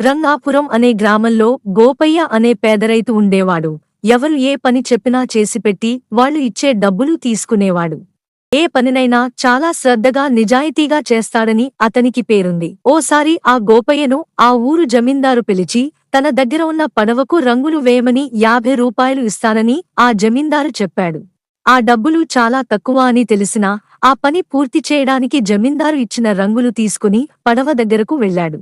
రంగాపురం అనే గ్రామంలో గోపయ్య అనే పేదరైతు ఉండేవాడు. ఎవరు ఏ పని చెప్పినా చేసిపెట్టి వాళ్ళు ఇచ్చే డబ్బులు తీసుకునేవాడు. ఏ పనినైనా చాలా శ్రద్ధగా నిజాయితీగా చేస్తాడని అతనికి పేరుంది. ఓసారి ఆ గోపయ్యను ఆ ఊరు జమీందారు పిలిచి తన దగ్గర ఉన్న పడవకు రంగులు వేయమని యాభై రూపాయలు ఇస్తానని ఆ జమీందారు చెప్పాడు. ఆ డబ్బులు చాలా తక్కువ అని తెలిసినా ఆ పని పూర్తి చేయడానికి జమీందారు ఇచ్చిన రంగులు తీసుకుని పడవ దగ్గరకు వెళ్ళాడు.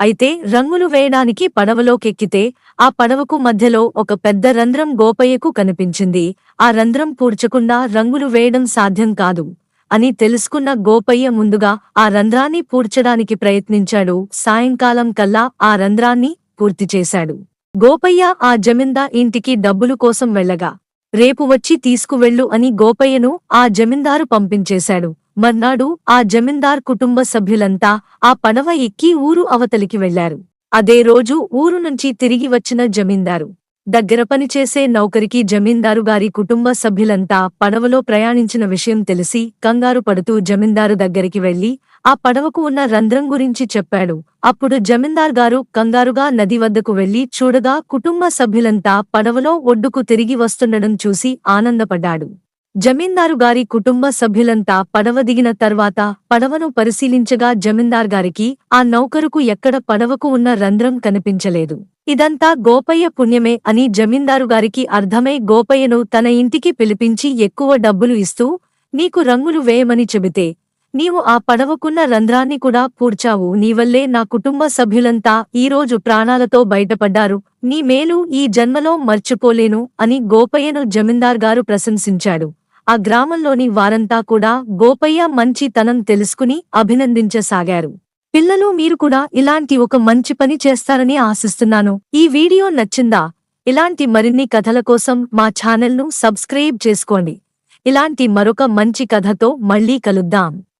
అయితే రంగులు వేయడానికి పడవలోకెక్కితే ఆ పడవకు మధ్యలో ఒక పెద్ద రంధ్రం గోపయ్యకు కనిపించింది. ఆ రంధ్రం పూడ్చకుండా రంగులు వేయడం సాధ్యం కాదు అని తెలుసుకున్న గోపయ్య ముందుగా ఆ రంధ్రాన్ని పూడ్చడానికి ప్రయత్నించాడు. సాయంకాలం కల్లా ఆ రంధ్రాన్ని పూర్తి చేశాడు. గోపయ్య ఆ జమీందా ఇంటికి డబ్బులు కోసం వెళ్ళగా రేపు వచ్చి తీసుకువెళ్ళు అని గోపయ్యను ఆ జమీందారు పంపించేశాడు. మర్నాడు ఆ జమీందార్ కుటుంబ సభ్యులంతా ఆ పడవ ఎక్కి ఊరు అవతలికి వెళ్ళారు అదే రోజు ఊరు నుంచి తిరిగి వచ్చిన జమీందారు. దగ్గర పనిచేసే నౌకరికి జమీందారు గారి కుటుంబ సభ్యులంతా పడవలో ప్రయాణించిన విషయం తెలిసి కంగారు పడుతూ జమీందారు దగ్గరికి వెళ్ళి ఆ పడవకు ఉన్న రంధ్రం గురించి చెప్పాడు. అప్పుడు జమీందార్ గారు కంగారుగా నది వద్దకు వెళ్ళి చూడగా కుటుంబ సభ్యులంతా పడవలో ఒడ్డుకు తిరిగి వస్తుండడం చూసి ఆనందపడ్డాడు. జమీందారు గారి కుటుంబ సభ్యులంతా పడవ దిగిన తర్వాత పడవను పరిశీలించగా జమీందార్ గారికి ఆ నౌకరుకు ఎక్కడ పడవకు ఉన్న రంధ్రం కనిపించలేదు. ఇదంతా గోపయ్య పుణ్యమే అని జమీందారు గారికి అర్థమై గోపయ్యను తన ఇంటికి పిలిపించి ఎక్కువ డబ్బులు ఇస్తూ నీకు రంగులు వేయమని చెబితే నీవు ఆ పడవకున్న రంధ్రాన్ని కూడా పూడ్చావు. నీవల్లే నా కుటుంబ సభ్యులంతా ఈరోజు ప్రాణాలతో బయటపడ్డారు. నీ మేలు ఈ జన్మలో మర్చిపోలేను అని గోపయ్యను జమీందార్ గారు ప్రశంసించాడు. ఆ గ్రామంలోని వారంతా కూడా గోపయ్య మంచితనం తెలుసుకుని అభినందించసాగారు. పిల్లలు మీరు కూడా ఇలాంటి ఒక మంచి పని చేస్తారని ఆశిస్తున్నాను. ఈ వీడియో నచ్చిందా? ఇలాంటి మరిన్ని కథల కోసం మా ఛానల్ను సబ్స్క్రైబ్ చేసుకోండి. ఇలాంటి మరొక మంచి కథతో మళ్ళీ కలుద్దాం.